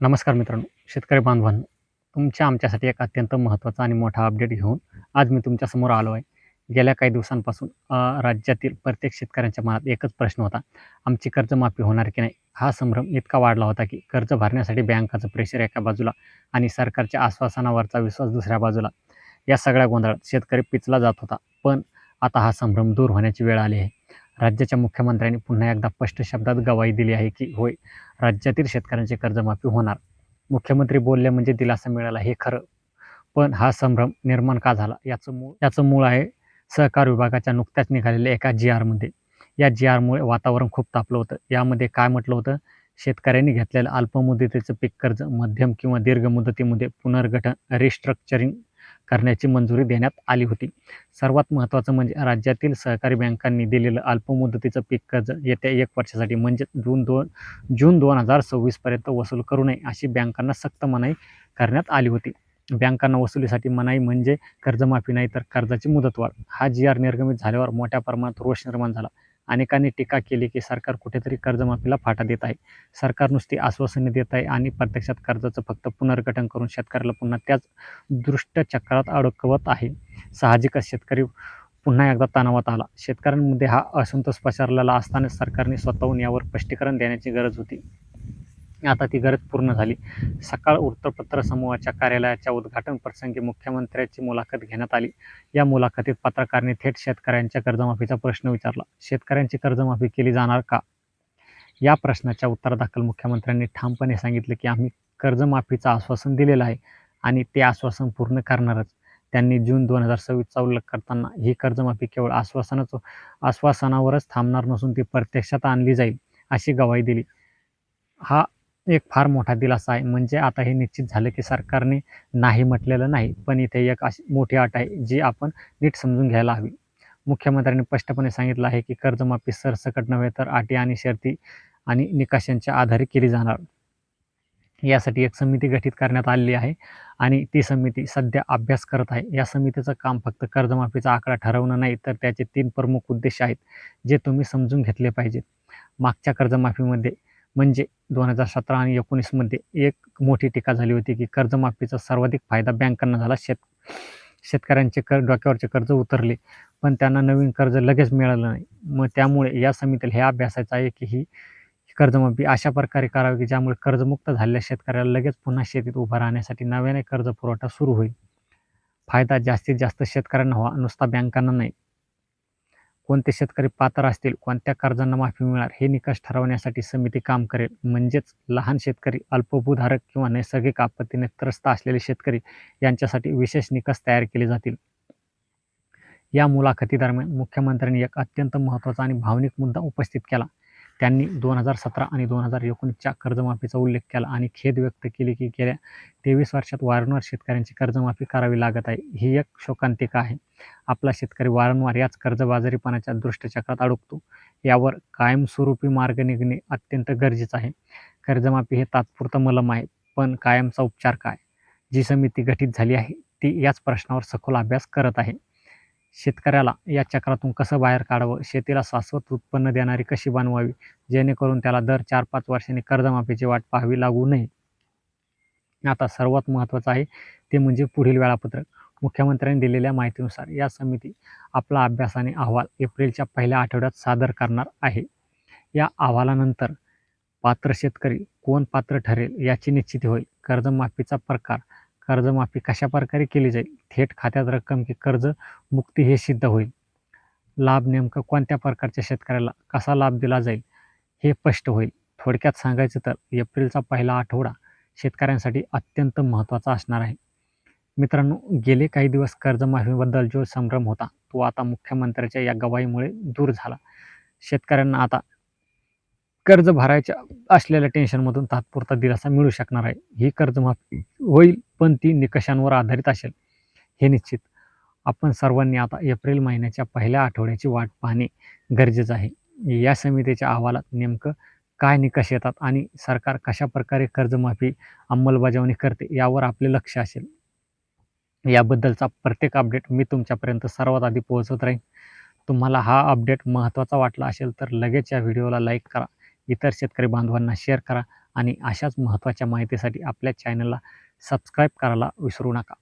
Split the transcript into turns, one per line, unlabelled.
नमस्कार मित्रांनो शेतकरी बांधवांनो तुमच्या आमच्यासाठी एक अत्यंत महत्त्वाचा आणि मोठा अपडेट घेऊन आज मी तुमच्यासमोर आलो आहे. गेल्या काही दिवसांपासून राज्यातील प्रत्येक शेतकऱ्यांच्या मनात एकच प्रश्न होता आमची कर्जमाफी होणार की नाही? हा संभ्रम इतका वाढला होता की कर्ज भरण्यासाठी बँकाचं प्रेशर एका बाजूला आणि सरकारच्या आश्वासनावरचा विश्वास दुसऱ्या बाजूला. या सगळ्या गोंधळात शेतकरी पिचला जात होता पण आता हा संभ्रम दूर होण्याची वेळ आली आहे. राज्याच्या मुख्यमंत्र्यांनी पुन्हा एकदा स्पष्ट शब्दात गवाही दिली आहे की होय राज्यातील शेतकऱ्यांची कर्जमाफी होणार. मुख्यमंत्री बोलले म्हणजे दिलासा मिळाला हे खरं. पण हा संभ्रम निर्माण का झाला? याचं मूळ याचं मूळ आहे सहकार विभागाच्या नुकत्याच निघालेल्या एका जी आरमध्ये. या जी आरमुळे वातावरण खूप तापलं होतं. यामध्ये काय म्हटलं होतं? शेतकऱ्यांनी घेतलेलं अल्पमुदतीचं पीक कर्ज मध्यम किंवा दीर्घ मुदतीमध्ये पुनर्गठन रिस्ट्रक्चरिंग करण्याची मंजुरी देण्यात आली होती. सर्वात महत्त्वाचं म्हणजे राज्यातील सहकारी बँकांनी दिलेलं अल्पमुदतीचं पीक कर्ज येत्या एक वर्षासाठी म्हणजे जून दोन जून दोन हजार सव्वीसपर्यंत वसूल करू नये अशी बँकांना सक्त मनाई करण्यात आली होती. बँकांना वसुलीसाठी मनाई म्हणजे कर्जमाफी नाही तर कर्जाची मुदतवाढ. हा जी आर निर्गमित झाल्यावर मोठ्या प्रमाणात रोष निर्माण झाला. अनेकांनी टीका केली की सरकार कुठेतरी कर्जमाफीला फाटा देत आहे. सरकार नुसती आश्वासने देत आहे आणि प्रत्यक्षात कर्जाचं फक्त पुनर्गठन करून शेतकऱ्याला पुन्हा त्याच दृष्ट चक्रात अडकवत आहे. साहजिकच शेतकरी पुन्हा एकदा तणावात आला. शेतकऱ्यांमध्ये हा असंतोष पसरलेला असताना सरकारने स्वतःहून यावर स्पष्टीकरण देण्याची गरज होती. आता ती गरज पूर्ण झाली. सकाळ वृत्तपत्र समूहाच्या कार्यालयाच्या उद्घाटन प्रसंगी मुख्यमंत्र्यांची मुलाखत घेण्यात आली. या मुलाखतीत पत्रकारांनी थेट शेतकऱ्यांच्या कर्जमाफीचा प्रश्न विचारला. शेतकऱ्यांची कर्जमाफी केली जाणार का? या प्रश्नाच्या उत्तरादाखल मुख्यमंत्र्यांनी ठामपणे सांगितले की आम्ही कर्जमाफीचं आश्वासन दिलेलं आहे आणि ते आश्वासन पूर्ण करणारच. त्यांनी जून दोन हजार सव्वीसचा उल्लेख करताना ही कर्जमाफी केवळ आश्वासनाचं आश्वासनावरच थांबणार नसून ती प्रत्यक्षात आणली जाईल अशी गवाही दिली. हा एक फार मोठा दिलासा आहे. म्हणजे आता हे निश्चित झालं की सरकारने नाही म्हटलेलं नाही पण इथे एक अशी मोठी अट आहे जी आपण नीट समजून घ्यायला हवी. मुख्यमंत्र्यांनी स्पष्टपणे सांगितलं आहे की कर्जमाफी सरसकट नव्हे तर अटी आणि शर्ती आणि निकषांच्या आधारे केली जाणार. यासाठी एक समिती गठीत करण्यात आलेली आहे आणि ती समिती सध्या अभ्यास करत आहे. या समितीचं काम फक्त कर्जमाफीचा आकडा ठरवणं नाही तर त्याचे तीन प्रमुख उद्देश आहेत जे तुम्ही समजून घेतले पाहिजेत. मागच्या कर्जमाफीमध्ये म्हणजे दोन हजार सतरा आणि एकोणीसमध्ये एक मोठी टीका झाली होती की कर्जमाफीचा सर्वाधिक फायदा बँकांना झाला. शेत शेतकऱ्यांचे कर डोक्यावरचे कर्ज उतरले पण त्यांना नवीन कर्ज लगेच मिळालं नाही. मग त्यामुळे या समितीला हे अभ्यासायचं आहे की ही कर्जमाफी अशा प्रकारे करावी की ज्यामुळे कर्जमुक्त झालेल्या शेतकऱ्याला लगेच पुन्हा शेतीत उभं राहण्यासाठी नव्याने कर्ज पुरवठा सुरू होईल. फायदा जास्तीत जास्त शेतकऱ्यांना व्हा नुसता बँकांना नाही. कोणते शेतकरी पात्र असतील कोणत्या कर्जांना माफी मिळणार हे निकष ठरवण्यासाठी समिती काम करेल. म्हणजेच लहान शेतकरी अल्पभूधारक किंवा नैसर्गिक आपत्तीने त्रस्त असलेले शेतकरी यांच्यासाठी विशेष निकष तयार केले जातील. या मुलाखतीदरम्यान मुख्यमंत्र्यांनी एक अत्यंत महत्त्वाचा आणि भावनिक मुद्दा उपस्थित केला. त्यांनी दोन हजार सतरा आणि दोन हजार एकोणीसच्या कर्जमाफीचा उल्लेख केला आणि खेद व्यक्त केली की गेल्या तेवीस वर्षात वारंवार शेतकऱ्यांची कर्जमाफी करावी लागत आहे. ही एक शोकांतिका आहे. आपला शेतकरी वारंवार याच कर्जबाजारीपणाच्या दृष्टचक्रात अडकतो. यावर कायमस्वरूपी मार्ग निघणे अत्यंत गरजेचं आहे. कर्जमाफी हे तात्पुरतं मलम आहे पण कायमचा उपचार काय? जी समिती गठीत झाली आहे ती याच प्रश्नावर सखोल अभ्यास करत आहे. शेतकऱ्याला या चक्रातून कसं बाहेर काढावं? शेतीला शाश्वत उत्पन्न देणारी कशी बनवावी? जेणेकरून त्याला दर चार पाच वर्षांनी कर्जमाफीची वाट पाहावी लागू नये. आता सर्वात महत्त्वाचं आहे ते म्हणजे पुढील वेळापत्रक. मुख्यमंत्र्यांनी दिलेल्या माहितीनुसार या समिती आपला अभ्यास आणि अहवाल एप्रिलच्या पहिल्या आठवड्यात सादर करणार आहे. या अहवालानंतर पात्र शेतकरी कोण पात्र ठरेल याची निश्चिती होईल. कर्जमाफीचा प्रकार कर्जमाफी कशा प्रकारे केली जाईल? थेट खात्यात रक्कम की कर्ज मुक्ती हे सिद्ध होईल. लाभ नेमकं कोणत्या प्रकारच्या शेतकऱ्याला कसा लाभ दिला जाईल हे स्पष्ट होईल. थोडक्यात सांगायचं तर एप्रिलचा पहिला आठवडा शेतकऱ्यांसाठी अत्यंत महत्त्वाचा असणार आहे. मित्रांनो गेले काही दिवस कर्जमाफीबद्दल जो संभ्रम होता तो आता मुख्यमंत्र्याच्या या गवाईमुळे दूर झाला. शेतकऱ्यांना आता कर्ज भरायच्या असलेल्या टेन्शनमधून तात्पुरता दिलासा मिळू शकणार आहे. ही कर्जमाफी होईल पण ती निकषांवर आधारित असेल. हे निश्चित. आपण सर्वांनी आता एप्रिल महिन्याच्या पहिल्या आठवड्याची वाट पाहणे गरजेचं आहे. या समितीच्या अहवालात नेमकं काय निकष येतात आणि सरकार कशा प्रकारे कर्जमाफी अंमलबजावणी करते यावर आपले लक्ष असेल. याबद्दलचा प्रत्येक अपडेट मी तुमच्यापर्यंत सर्वात आधी पोहोचवत राहीन. तुम्हाला हा अपडेट महत्त्वाचा वाटला असेल तर लगेच या व्हिडिओला लाईक करा. इतर शेतकरी बांधवांना शेअर करा आणि अशाच महत्त्वाच्या माहितीसाठी आपल्या चॅनलला सबस्क्राईब करायला विसरू नका.